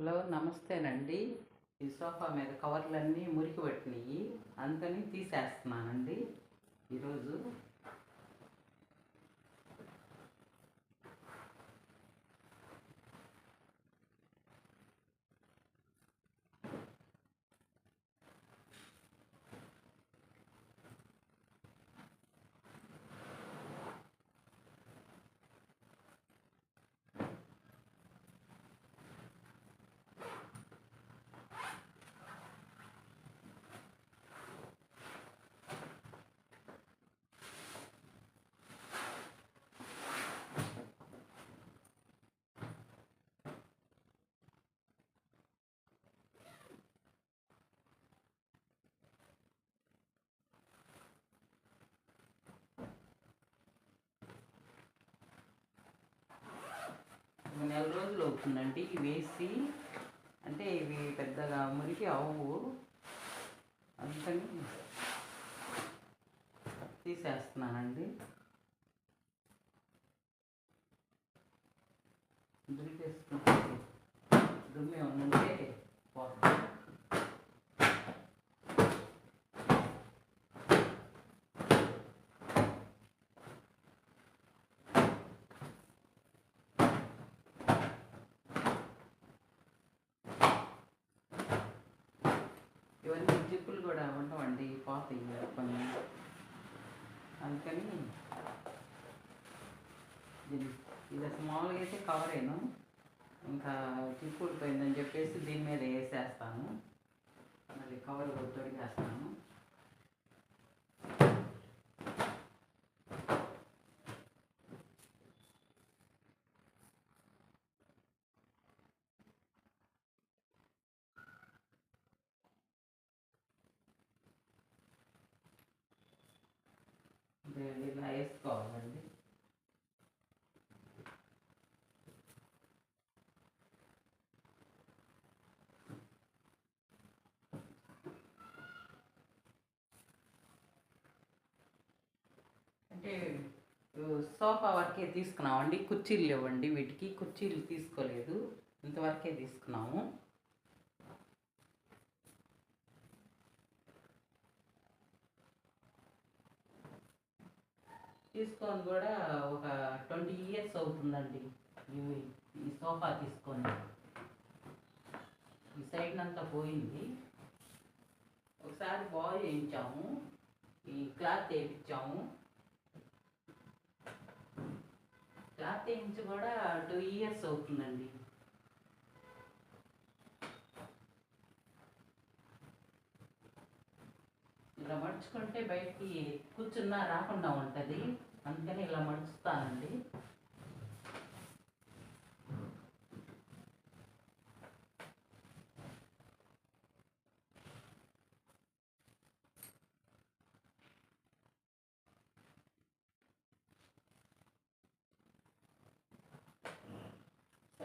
Hello నమస్తేనండి. ఈ sofa మీద కవర్లన్నీ మురికి పట్టినాయి అందుకని తీసేస్తున్నానండి. ఈరోజు నెల రోజులు అవుతుందండి. ఇవి వేసి అంటే ఇవి పెద్దగా మురికి అవ్వవు అందుకని తీసేస్తున్నానండి. దులిపేసుకుంటే చెప్పులు కూడా ఉండవండి పోతాయి కొన్ని. అందుకని దీన్ని ఇది అసలు మామూలుగా అయితే అయ్యాను ఇంకా జిప్పు చెప్పేసి దీని మీద వేసేస్తాను. మళ్ళీ కవర్ తొడిగేస్తాను ఇది ఇలా వేసుకోవాలండి అంటే ఇవి సోఫా వరకే తీసుకున్నామండి. కుర్చీలు ఇవ్వండి వీటికి. కుర్చీలు తీసుకోలేదు. ఇంతవరకే తీసుకున్నాము. తీసుకొని కూడా ఒక ట్వంటీ ఇయర్స్ అవుతుందండి ఇవి ఈ సోఫా తీసుకొని. ఈ సైడ్ అంతా పోయింది. ఒకసారి బాగు చేయించాము ఈ క్లాత్ వేయించాము. క్లాత్ వేయించి కూడా టూ ఇయర్స్ అవుతుందండి. ఇలా మడుచుకుంటే బయటికి కూర్చున్నా రాకుండా ఉంటుంది. అందుకని ఇలా మడుచుతానండి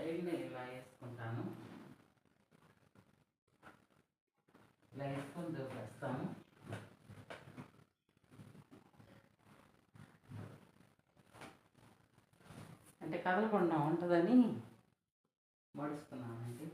సైడ్ని ఇలా వేసుకుంటాను? ఇలా వేసుకొని దూపేస్తాను అంటే కదలకుండా ఉంటుందని మడుస్తున్నానండి.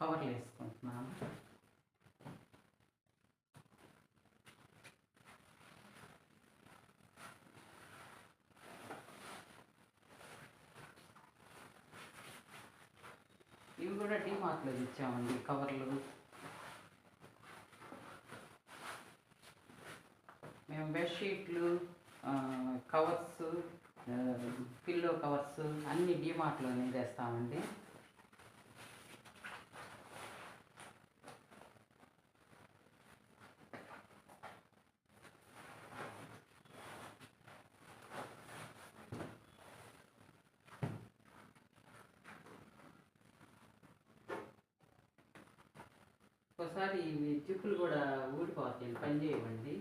కవర్లు వేసుకుంటున్నాను ఇవి కూడా డీమార్ట్లో ఇచ్చామండి కవర్లు. మేము బెడ్షీట్లు కవర్స్ పిల్లో కవర్స్ అన్ని డిమార్ట్లోనే తెస్తామండి. ఒకసారి మీ జిప్పులు కూడా ఊడిపోతాయి పని చేయవండి.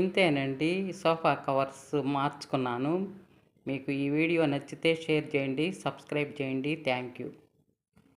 ఇంతేనండి సోఫా కవర్స్ మార్చుకున్నాను. మీకు ఈ వీడియో నచ్చితే షేర్ చేయండి సబ్స్క్రైబ్ చేయండి. Thank you.